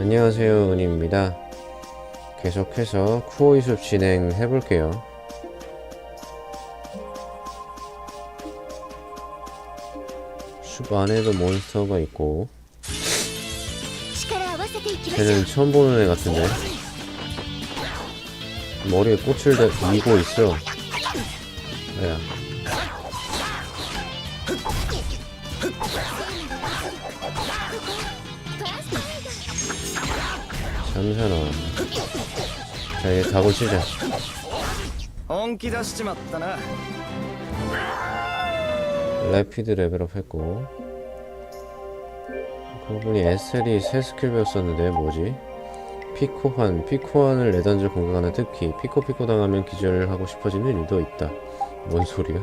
안녕하세요 은희입니다. 계속해서 쿠오이숲 진행해 볼게요. 숲 안에도 몬스터가 있고 쟤는 처음 보는 애 같은데. 머리에 꽃을 다 이고 있어. 야 잠시만 자 얘 다고 치자 本気出しちまったな 레피드 레벨업 했고 그분이 에셀이 새 스킬 배웠었는데 뭐지? 피코환 피코환을 내던져 공격하는 특히 피코피코 당하면 기절하고 싶어지는 일도 있다 뭔 소리야?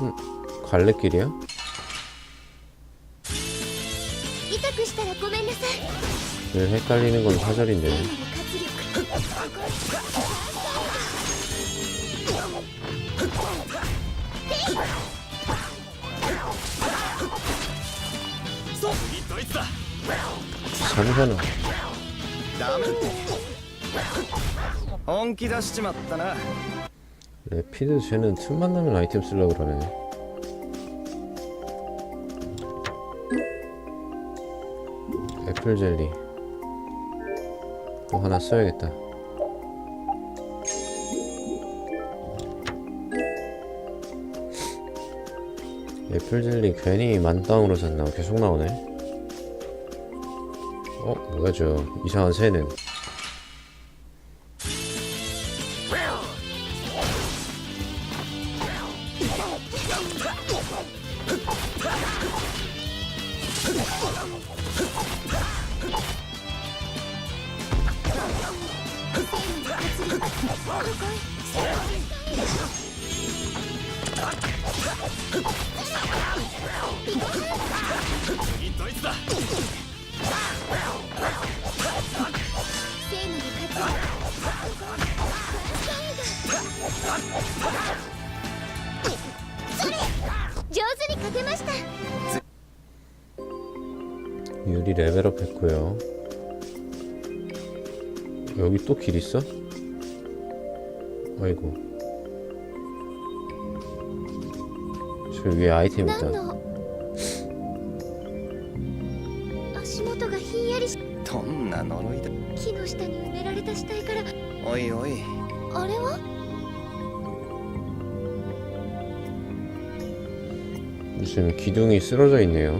음, 갈래길이야? 痛くしたらごめんなさい 늘 헷갈리는 건 사절인데 聖なる活力そうどいつだ 잠시만 ダメ本気出しちまったな 레피드 쟤는 틈만 나면 아이템 쓰려고 그러네 애플 젤리. 또 하나 써야겠다. 애플 젤리 괜히 만땅으로 샀나? 계속 나오네. 어? 뭐야 저 이상한 새는 그대로 뱉고요. 여기 또 길 있어? 아이고. 저 위에 아이템 있다. 무슨 기둥이 쓰러져 있네요.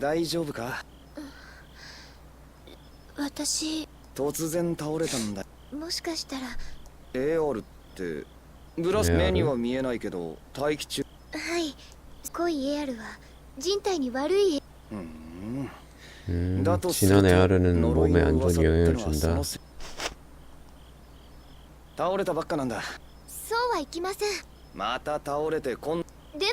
大丈夫か？私突然倒れたんだ。もしかしたら。AR ってブラス目には見えないけど待機中。はい。濃い AR は人体に悪い。うん。だとすると呪いの噂ってのはそ倒れたばっかなんだ。そうはいきません。また倒れてこん。でも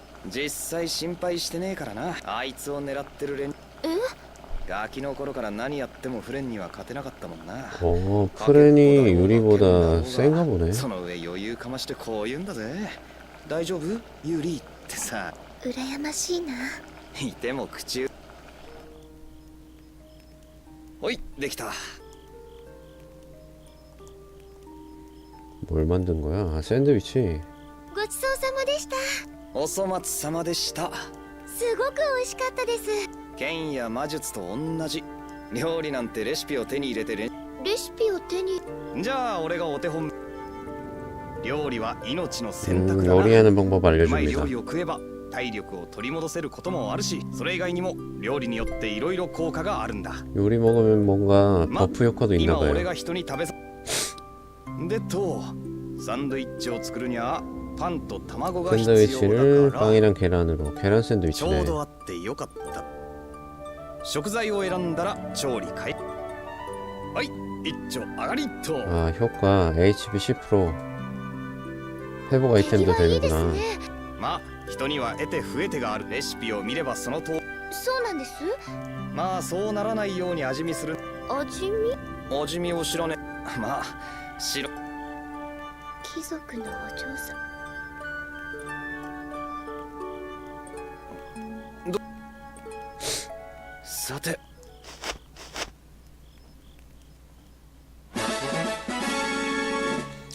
実際心配してねえからなあいつを狙ってる連え ガキの頃から何やってもフレンには勝てなかったもんな 어, 프렌이 유리보다 센가 보네. その上余裕かましてこう言うんだぜ大丈夫ユリってさ羨ましいな。いても口おいできた 뭘 만든 거야? 아, 샌드위치. ごちそうさまでした。 お粗末様でしたすごく美味しかったです。剣や魔術と同じ料理なんてレシピを手に入れてねレシピを手に。じゃあ俺がお手本料理は命の選択 음, だな 요리하는 방법 うまい料 알려줍니다. 理を食えば体力を取り戻せることもあるしそれ以外にも料理によっていろいろ効果があるんだ 요리 먹으면 뭔가 버프 효과도 있나 今俺 봐요. が人に食べさでとサンドイッチを作るにはパンと卵が必要 샌드위치를 だから 빵이랑 계란으로. 계란 ちょ 샌드위치네. うどあってよかった食材を選んだら調理開はい一丁上がりと 아, 효과 HP 10%. 회복 手際 아이템도 いいです 되는구나. ね。まあ人には得て増えてがあるレシピを見ればそのとそうなんです。まあそうならないように味見する味見味見を知らねまあしろ貴族のお嬢さん。 さて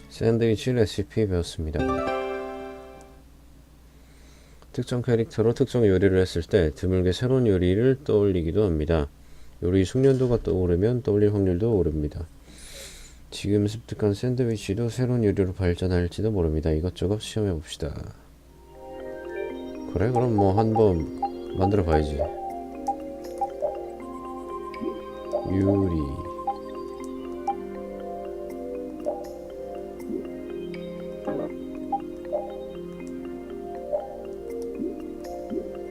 샌드위치 레시피 배웠습니다. 특정 캐릭터로 특정 요리를 했을 때 드물게 새로운 요리를 떠올리기도 합니다. 요리 숙련도가 떠오르면 떠올릴 확률도 오릅니다. 지금 습득한 샌드위치도 새로운 요리로 발전할지도 모릅니다. 이것저것 시험해 봅시다. 그래 그럼 뭐 한 번 만들어 봐야지. 요리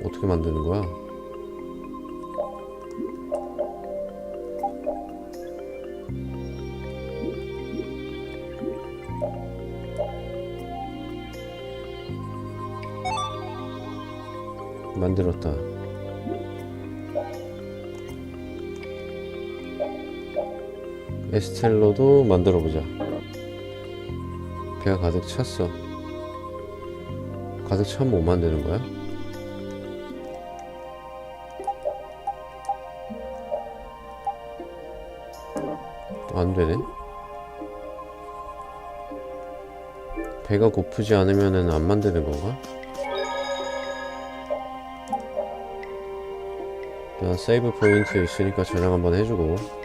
어떻게 만드는 거야? 만들었다. 에스텔로도 만들어 보자. 배가 가득 찼어. 가득 차면 못 만드는 거야? 안 되네. 배가 고프지 않으면은 안 만드는 건가? 일단 세이브 포인트 있으니까 저장 한번 해주고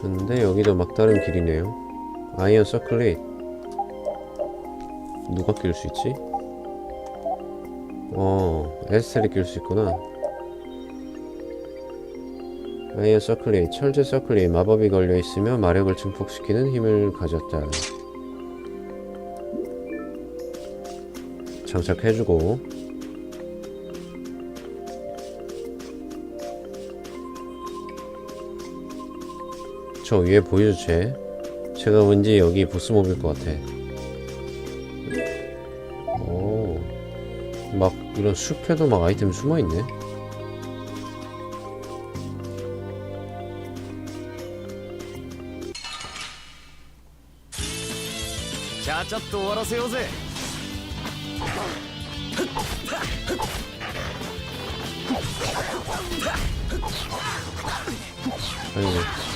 근데 여기도 막다른 길이네요. 아이언 서클릿 누가 낄 수 있지? 어, 에스텔이 낄 수 있구나. 아이언 서클릿, 철제 서클릿, 마법이 걸려 있으며 마력을 증폭시키는 힘을 가졌다. 장착해주고 저 위에 보이죠 쟤? 제가 왠지 여기 보스몹일 것 같아. 오막 이런 숲에도 막 아이템 숨어있네? 자짜또와라세요세. 아이고.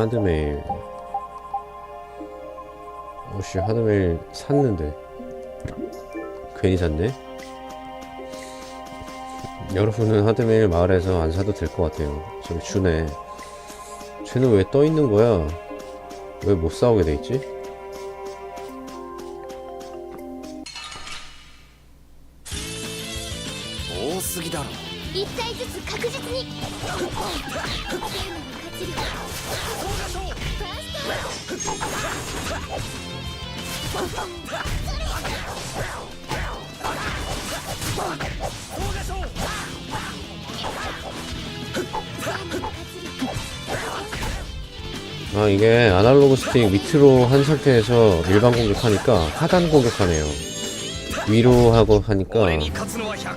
하드메일. 오씨 하드메일 샀는데? 괜히 샀네? 여러분은 하드메일 마을에서 안 사도 될 것 같아요. 저기 주네. 쟤는 왜 떠 있는 거야? 왜 못 싸우게 돼 있지? 스틱 밑으로 한 상태에서 일반 공격하니까 하단 공격하네요 위로 하고 하니까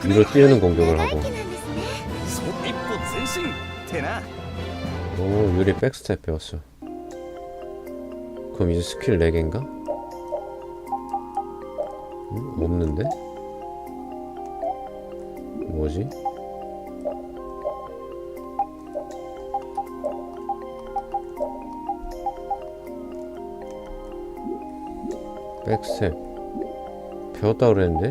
위로 뛰는 공격을 하고 오 유리 백스텝 배웠어 그럼 이제 스킬 4개인가? 음, 없는데? 뭐지? 백스텝 배웠다 그랬는데?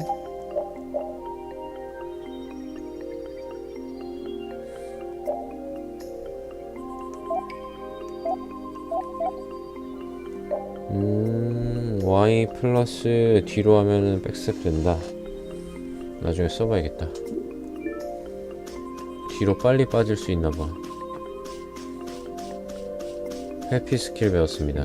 음, Y 플러스 뒤로 하면은 백스텝 된다. 나중에 써봐야겠다. 뒤로 빨리 빠질 수 있나봐. 회피 스킬 배웠습니다.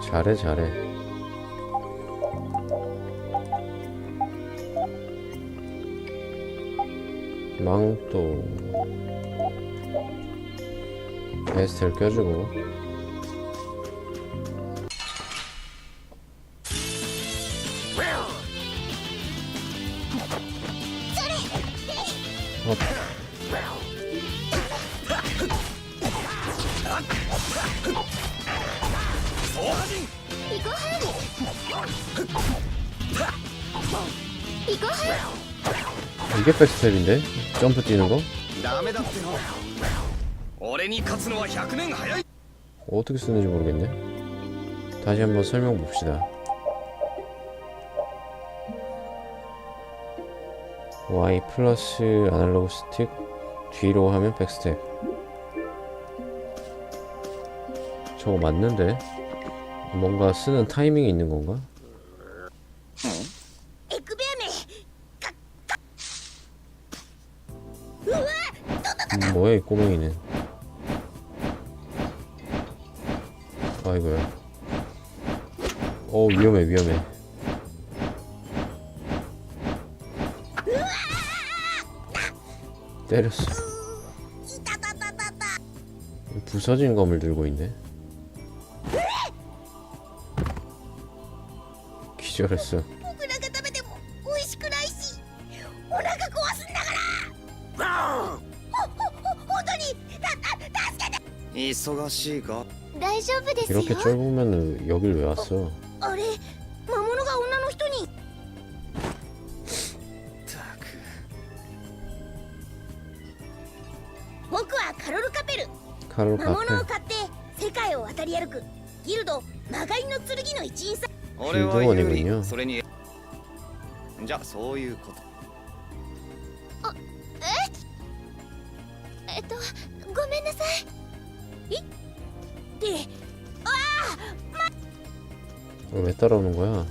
잘해, 잘해. 망토. 베스트를 껴주고. 이게 백스텝인데? 점프 뛰는 거? 어떻게 쓰는지 모르겠네 다시 한번 설명 봅시다 Y 플러스 아날로그 스틱 뒤로 하면 백스텝 저거 맞는데? 뭔가 쓰는 타이밍이 있는 건가? 뭐야 이 꼬맹이는? 아이고야. 어 위험해 위험해. 때렸어. 부서진 검을 들고 있네. 기절했어. 忙しいか大丈夫ですよ 이렇게 쫄보면 여길 왜 왔어? あれ魔物が女の人にたく僕はカロルカペル 카로 魔物を 카페. 買って世界を渡り歩くギルド魔界の剣の一員さ俺は有利 길드원이군요 それにじゃあそういうこと 따라오는 거야?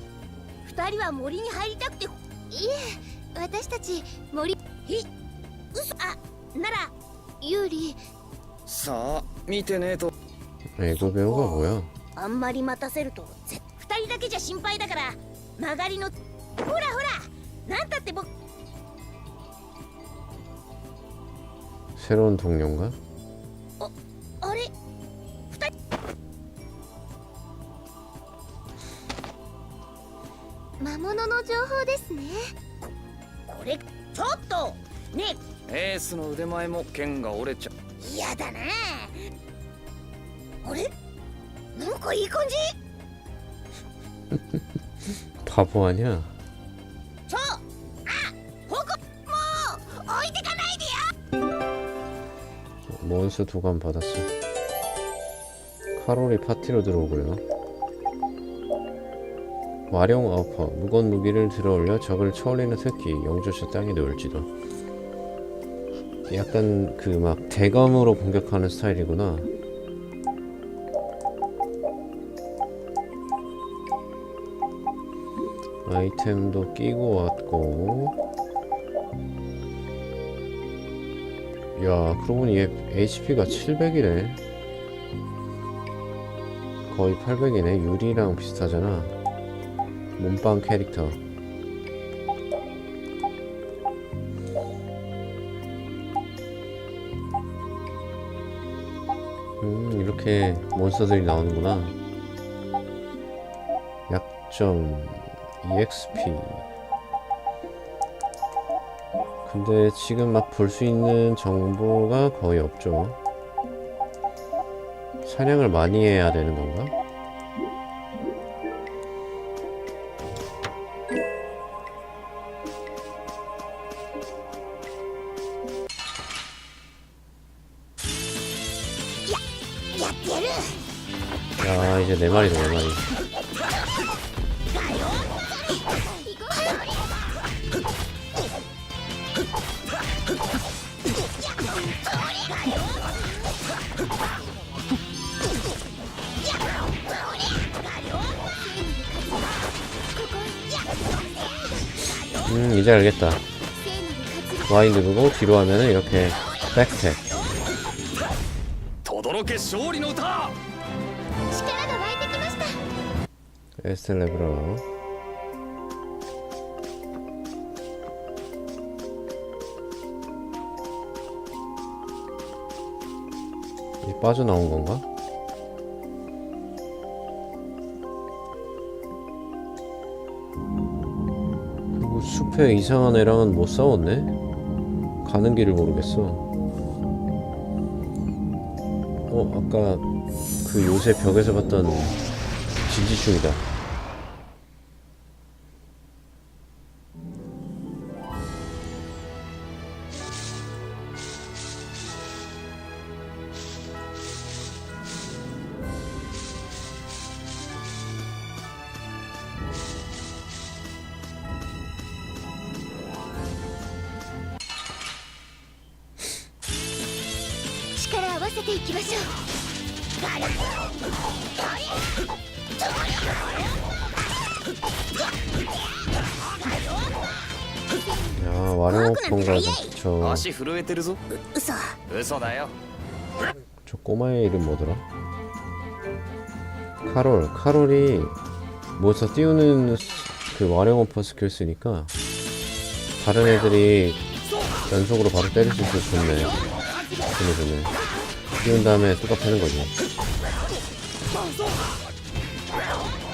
二人は森に入りたくていえ私たち森え嘘あなら有利 さあ見てねえと 애고 배우가 뭐야? あんまり待たせるとぜ二人だけじゃ心配だから曲がりのほらほらなんたって僕 새로운 동료인가? ースの腕前も剣が折れちゃえ嫌だなあれなんかいい感じ 바보 아니야? ちょあほこもう置いてかないでよ 몬스 도감 받았어. 카롤이 파티로 들어오고요. 와룡 어퍼 무거운 무기를 들어올려 적을 쳐올리는 특기 영조시 땅에 놓을지도. 약간 그 막 대검으로 공격하는 스타일이구나. 아이템도 끼고 왔고 야, 그러고 보니 얘 HP가 700이네. 거의 800이네. 유리랑 비슷하잖아. 몸빵 캐릭터. 이렇게 몬스터들이 나오는구나. 약점 EXP. 근데 지금 막 볼 수 있는 정보가 거의 없죠. 사냥을 많이 해야 되는 건가? 그래 네 마리다 네 마리. 음 이제 알겠다. 와인 누르고 뒤로 하면은 이렇게 백스텝 도도로케 쇼리노다! 에스텔 레브로. 이 빠져나온 건가? 그리고 숲에 이상한 애랑은 못 싸웠네? 가는 길을 모르겠어. 어, 아까 그 요새 벽에서 봤던 진지충이다. せていきましょう 야, 와룡오폰가 저, 足震えてるぞ嘘嘘だよ 저 꼬마의 이름 뭐더라? 카롤. 카롤이 몬스터 띄우는 스- 그 와룡오퍼 스킬 쓰니까 다른 애들이 연속으로 바로 때릴 수 있어서 좋네. 좋네, 좋네. 띄운 다음에 뚜까 패는 거지.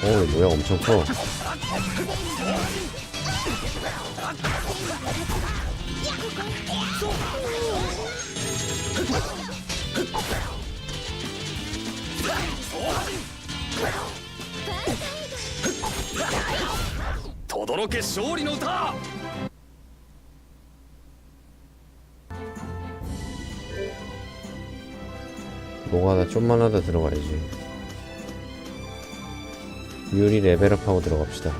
어, 뭐야, 엄청 커.轟け勝利の歌 뭐가 하나 좀만 하다 들어가야지. 유리 레벨업하고 들어갑시다.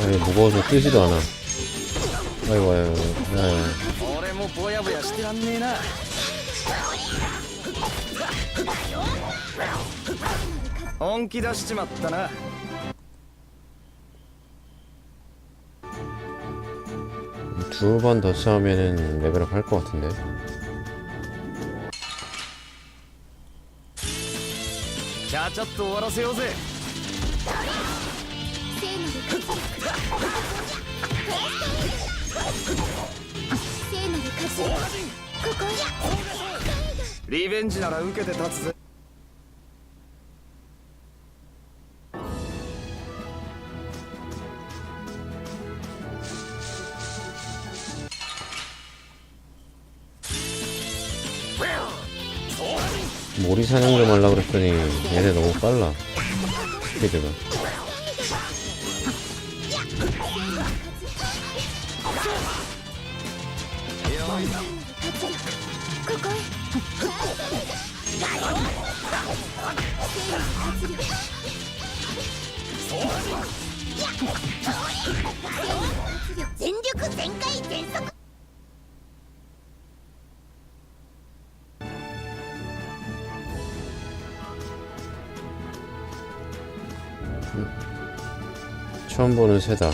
아니 무거워서 뜨지도 않아. 아이고 아이고 아이고 俺もぼやぼやしてらんねえな本気出しちまったな 두 번 더 싸우면은 레벨업 할 것 같은데 ちゃちゃっと終わらせようぜ聖なる活力 聖なる活力ここやリベンジなら受けて立つぜ 모리 사냥 좀 하려고 그랬더니 얘네 너무 빨라 스피드가 全力全開全速 처음 보는 새다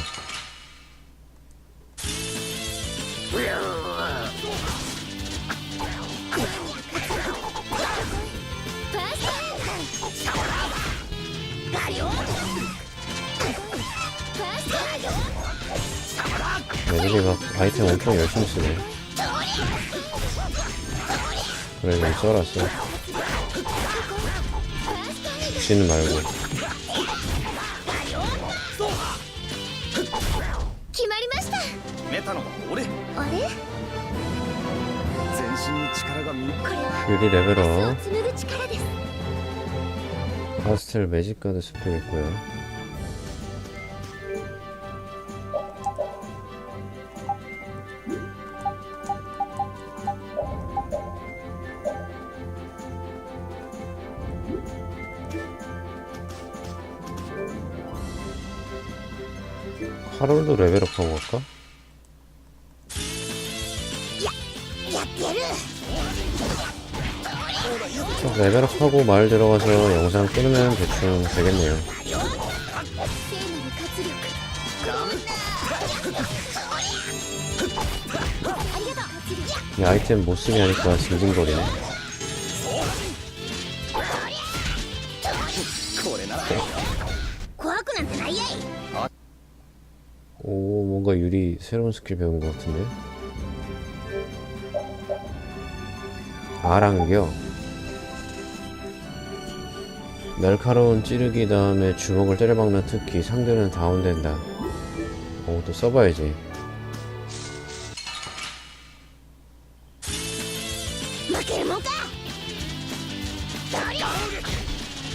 우리가 아이템 엄청 열심히 쓰네. 그래 좀 써라 써 죽지는 말고. 뷰리 레벨업. 파스텔 매직가드 스펙 있고요. 카롤도 레벨업하고 갈까? 레벨업하고 마을 들어가서 영상 끊으면 대충 되겠네요. 이 아이템 못쓰게 하니까 징징거리네. 미리 새로운 스킬 배운 것 같은데? 아랑요? 날카로운 찌르기 다음에 주먹을 때려박는 특기 상대는 다운된다. 어, 또 써봐야지.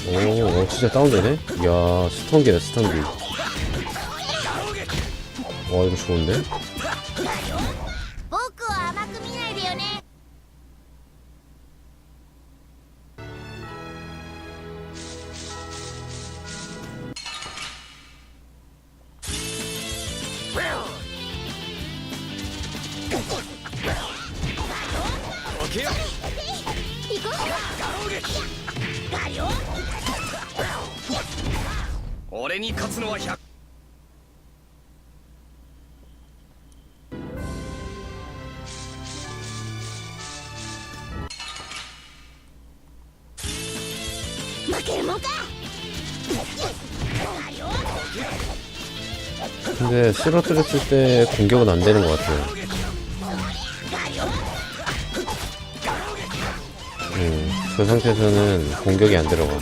오, 어, 진짜 다운되네? 이야, 스턴기다, 스턴기. 와 이거 좋은데 근데 쓰러뜨렸을 때 공격은 안 되는 것 같아요. 음, 그 상태에서는 공격이 안 들어가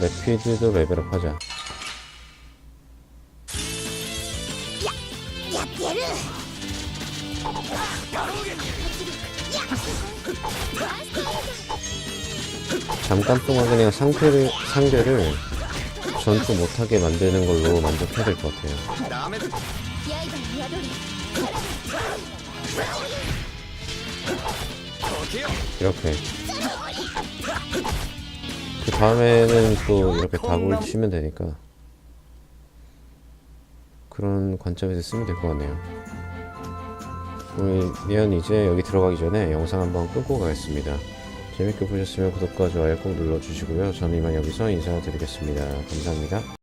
레피드도 레벨업 하자. 잠깐 동안 그냥 상태를, 상대를 전투 못하게 만드는 걸로 만족해야 될 것 같아요. 이렇게. 그 다음에는 또 이렇게 다굴 치면 되니까. 그런 관점에서 쓰면 될 것 같네요. 그러면 이제 여기 들어가기 전에 영상 한번 끊고 가겠습니다. 재밌게 보셨으면 구독과 좋아요 꼭 눌러주시고요. 저는 이만 여기서 인사드리겠습니다. 감사합니다.